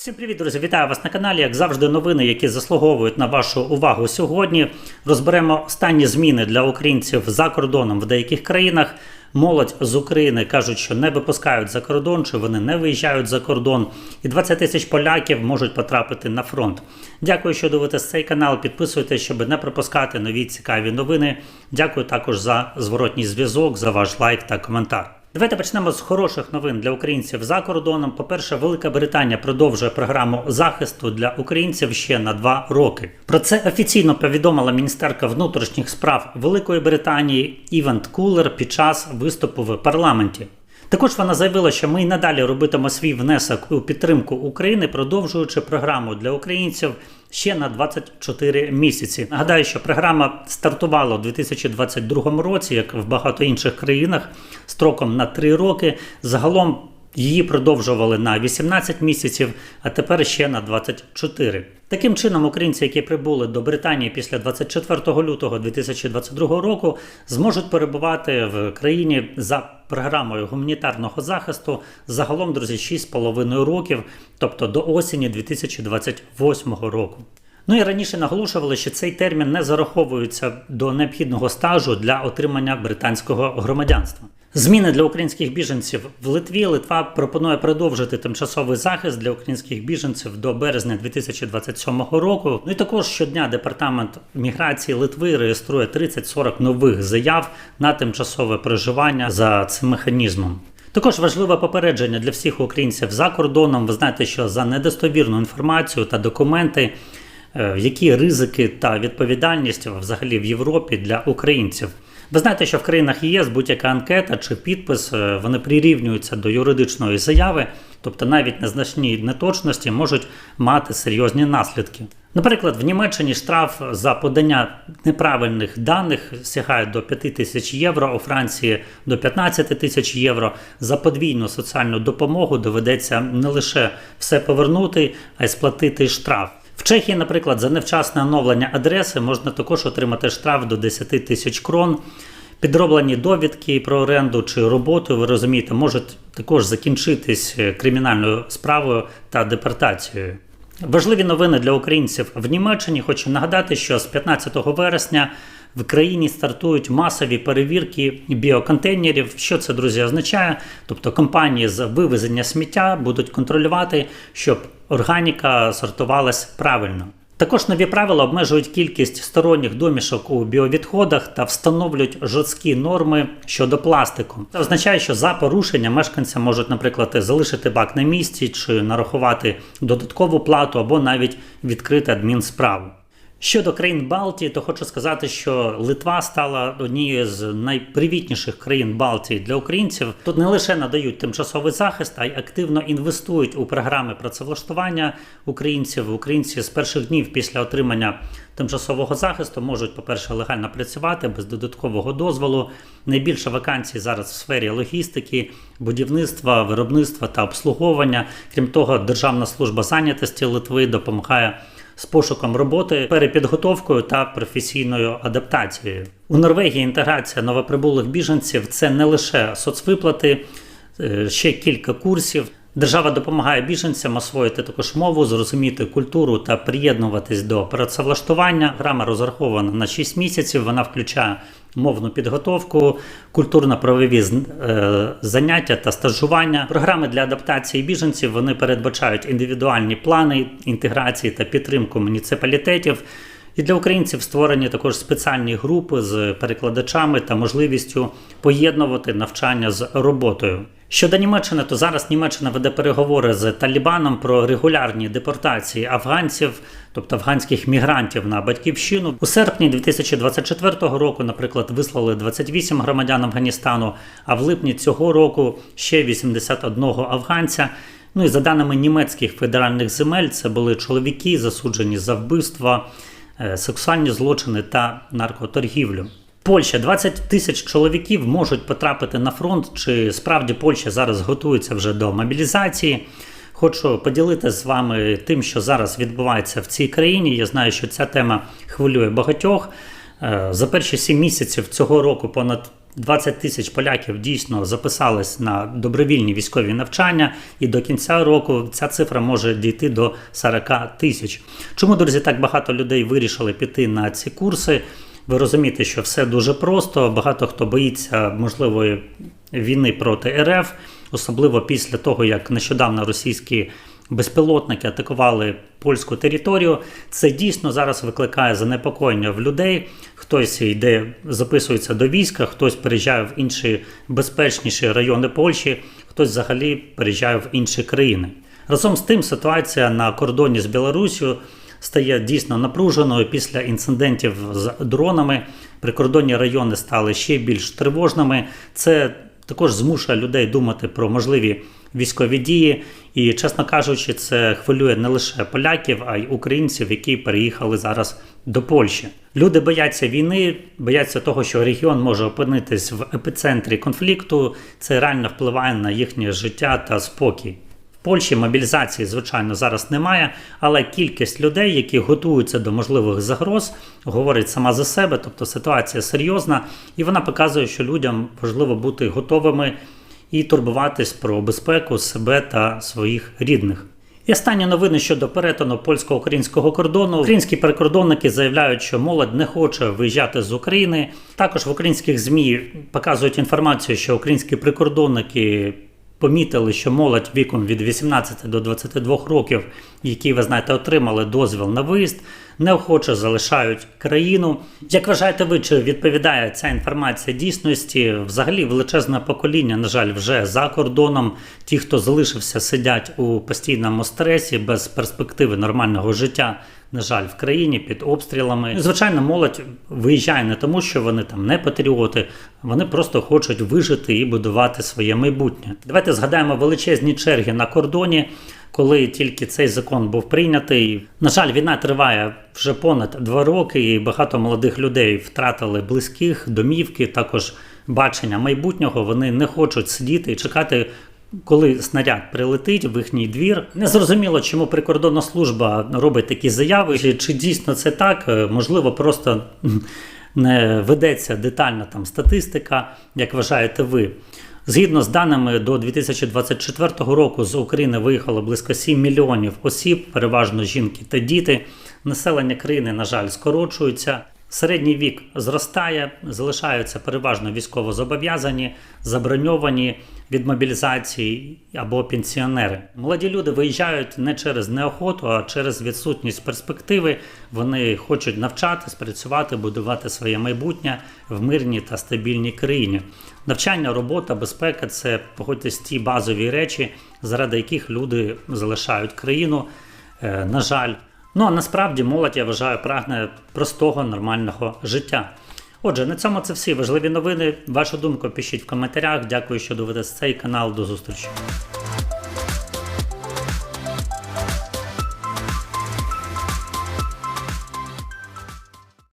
Всім привіт, друзі! Вітаю вас на каналі. Як завжди, новини, які заслуговують на вашу увагу сьогодні. Розберемо останні зміни для українців за кордоном в деяких країнах. Молодь з України кажуть, що не випускають за кордон, чи вони не виїжджають за кордон. І 20 тисяч поляків можуть потрапити на фронт. Дякую, що дивитесь цей канал. Підписуйтесь, щоб не пропускати нові цікаві новини. Дякую також за зворотній зв'язок, за ваш лайк та коментар. Давайте почнемо з хороших новин для українців за кордоном. По-перше, Велика Британія продовжує програму захисту для українців ще на два роки. Про це офіційно повідомила міністерка внутрішніх справ Великої Британії Івент Кулер під час виступу в парламенті. Також вона заявила, що ми й надалі робитимо свій внесок у підтримку України, продовжуючи програму для українців ще на 24 місяці. Нагадаю, що програма стартувала у 2022 році, як в багато інших країнах, строком на 3 роки. Загалом її продовжували на 18 місяців, а тепер ще на 24. Таким чином, українці, які прибули до Британії після 24 лютого 2022 року, зможуть перебувати в країні за програмою гуманітарного захисту загалом, друзі, 6,5 років, тобто до осені 2028 року. Ну і раніше наголошували, що цей термін не зараховується до необхідного стажу для отримання британського громадянства. Зміни для українських біженців в Литві. Литва пропонує продовжити тимчасовий захист для українських біженців до березня 2027 року. Ну і також щодня департамент міграції Литви реєструє 30-40 нових заяв на тимчасове проживання за цим механізмом. Також важливе попередження для всіх українців за кордоном. Ви знаєте, що за недостовірну інформацію та документи, е, які ризики та відповідальність взагалі в Європі для українців. Ви знаєте, що в країнах ЄС будь-яка анкета чи підпис е, вони прирівнюються до юридичної заяви, тобто навіть незначні неточності можуть мати серйозні наслідки. Наприклад, в Німеччині штраф за подання неправильних даних сягає до 5 тисяч євро, у Франції до 15 тисяч євро. За подвійну соціальну допомогу доведеться не лише все повернути, а й сплатити штраф. В Чехії, наприклад, за невчасне оновлення адреси можна також отримати штраф до 10 тисяч крон. Підроблені довідки про оренду чи роботу, ви розумієте, можуть також закінчитись кримінальною справою та депортацією. Важливі новини для українців в Німеччині. Хочу нагадати, що з 15 вересня в країні стартують масові перевірки біоконтейнерів. Що це, друзі, означає? Тобто компанії з вивезення сміття будуть контролювати, щоб органіка сортувалась правильно. Також нові правила обмежують кількість сторонніх домішок у біовідходах та встановлюють жорсткі норми щодо пластику. Це означає, що за порушення мешканці можуть, наприклад, залишити бак на місці чи нарахувати додаткову плату або навіть відкрити адмінсправу. Щодо країн Балтії, то хочу сказати, що Литва стала однією з найпривітніших країн Балтії для українців. Тут не лише надають тимчасовий захист, а й активно інвестують у програми працевлаштування українців. Українці з перших днів після отримання тимчасового захисту можуть, по-перше, легально працювати без додаткового дозволу. Найбільше вакансій зараз в сфері логістики, будівництва, виробництва та обслуговування. Крім того, Державна служба зайнятості Литви допомагає з пошуком роботи, перепідготовкою та професійною адаптацією. У Норвегії інтеграція новоприбулих біженців це не лише соцвиплати, е, ще кілька курсів. Держава допомагає біженцям освоїти також мову, зрозуміти культуру та приєднуватись до працевлаштування. Програма розрахована на 6 місяців. Вона включає мовну підготовку, культурно-правові е, заняття та стажування. Програми для адаптації біженців вони передбачають індивідуальні плани інтеграції та підтримку муніципалітетів. І для українців створені також спеціальні групи з перекладачами та можливістю поєднувати навчання з роботою. Щодо Німеччини, то зараз Німеччина веде переговори з Талібаном про регулярні депортації афганців, тобто афганських мігрантів на батьківщину. У серпні 2024 року, наприклад, вислали 28 громадян Афганістану, а в липні цього року ще 81 афганця. Ну і за даними німецьких федеральних земель, це були чоловіки, засуджені за вбивства, е, сексуальні злочини та наркоторгівлю. Польща 20 тисяч чоловіків можуть потрапити на фронт. Чи справді Польща зараз готується вже до мобілізації? Хочу поділитися з вами тим, що зараз відбувається в цій країні. Я знаю, що ця тема хвилює багатьох. Е, За перші сім місяців цього року понад 20 тисяч поляків дійсно записались на добровільні військові навчання, і до кінця року ця цифра може дійти до 40 тисяч. Чому, друзі, так багато людей вирішили піти на ці курси? Ви розумієте, що все дуже просто. Багато хто боїться можливої війни проти РФ, особливо після того, як нещодавно російські безпілотники атакували польську територію. Це дійсно зараз викликає занепокоєння в людей. Хтось йде, записується до війська, хтось переїжджає в інші безпечніші райони Польщі, хтось взагалі переїжджає в інші країни. Разом з тим, ситуація на кордоні з Білоруссю стає дійсно напруженою після інцидентів з дронами. Прикордонні райони стали ще більш тривожними. Це також змушує людей думати про можливі військові дії. І, чесно кажучи, це хвилює не лише поляків, а й українців, які переїхали зараз до Польщі. Люди бояться війни, бояться того, що регіон може опинитись в епіцентрі конфлікту. Це реально впливає на їхнє життя та спокій. Польщі мобілізації, звичайно, зараз немає, але кількість людей, які готуються до можливих загроз, говорить сама за себе, тобто ситуація серйозна, і вона показує, що людям важливо бути готовими і турбуватись про безпеку себе та своїх рідних. І останні новини щодо перетину польсько-українського кордону. Українські прикордонники заявляють, що молодь не хоче виїжджати з України. Також в українських змі показують інформацію, що українські прикордонники помітили, що молодь віком від 18 до 22 років, які ви знаєте, отримали дозвіл на виїзд, неохоче залишають країну. Як вважаєте ви, чи відповідає ця інформація дійсності? Взагалі величезне покоління, на жаль, вже за кордоном. Ті, хто залишився, сидять у постійному стресі без перспективи нормального життя. На жаль, в країні під обстрілами. Звичайно, молодь виїжджає не тому, що вони там не патріоти, вони просто хочуть вижити і будувати своє майбутнє. Давайте згадаємо величезні черги на кордоні, коли тільки цей закон був прийнятий. На жаль, війна триває вже понад два роки, і багато молодих людей втратили близьких, домівки, також бачення майбутнього. Вони не хочуть сидіти і чекати. Коли снаряд прилетить в їхній двір, не зрозуміло, чому прикордонна служба робить такі заяви. Чи, чи дійсно це так? Е, Можливо, просто не ведеться детальна там статистика, як вважаєте ви. Згідно з даними до 2024 року з України виїхало близько 7 мільйонів осіб, переважно жінки та діти. Населення країни, на жаль, скорочується. Середній вік зростає, залишаються переважно військовозобов'язані, заброньовані від мобілізації або пенсіонери. Молоді люди виїжджають не через неохоту, а через відсутність перспективи. Вони хочуть навчатись, працювати, будувати своє майбутнє в мирній та стабільній країні. Навчання, робота, безпека це погодьтесь ті базові речі, заради яких люди залишають країну. Е, На жаль. Ну а насправді молодь, я вважаю, прагне простого нормального життя. Отже, на цьому це всі важливі новини. Вашу думку пишіть в коментарях. Дякую, що дивитесь цей канал. До зустрічі.